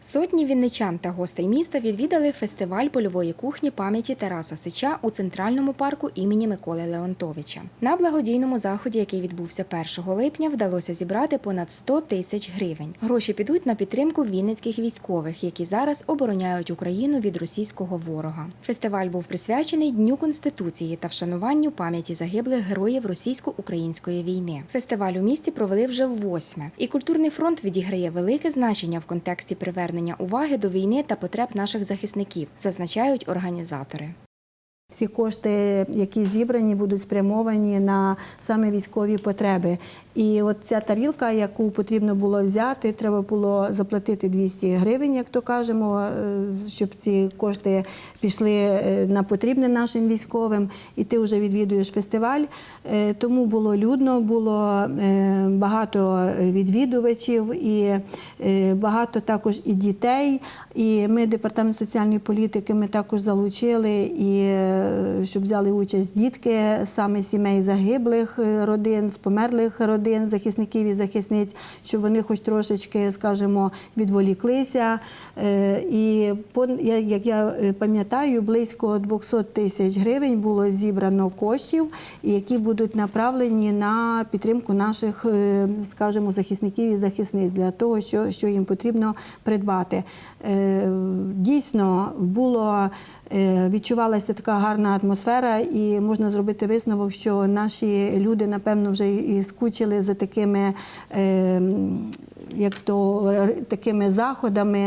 Сотні вінничан та гостей міста відвідали фестиваль польової кухні пам'яті Тараса Сича у центральному парку імені Миколи Леонтовича. На благодійному заході, який відбувся 1 липня, вдалося зібрати понад 100 тисяч гривень. Гроші підуть на підтримку вінницьких військових, які зараз обороняють Україну від російського ворога. Фестиваль був присвячений Дню Конституції та вшануванню пам'яті загиблих героїв російсько-української війни. Фестиваль у місті провели вже восьме, і культурний фронт відіграє велике значення в контексті привернення уваги до війни та потреб наших захисників, зазначають організатори. Всі кошти, які зібрані, будуть спрямовані на саме військові потреби. І от ця тарілка, яку потрібно було взяти, треба було заплатити 200 гривень, як то кажемо, е, щоб ці кошти пішли е, на потрібне нашим військовим. І ти вже відвідуєш фестиваль. Е, Тому було людно, було багато відвідувачів і багато також і дітей. І ми, департамент соціальної політики, ми також залучили і щоб взяли участь дітки саме сімей загиблих родин, з померлих родин, захисників і захисниць, щоб вони хоч трошечки, скажімо, відволіклися. Е, І як я е, пам'ятаю, близько 200 тисяч гривень було зібрано коштів, які будуть направлені на підтримку наших, е, скажімо, захисників і захисниць для того, що, їм потрібно придбати. Дійсно було. Відчувалася така гарна атмосфера, і можна зробити висновок, що наші люди, напевно, вже і скучили за такими, е, як то, такими заходами,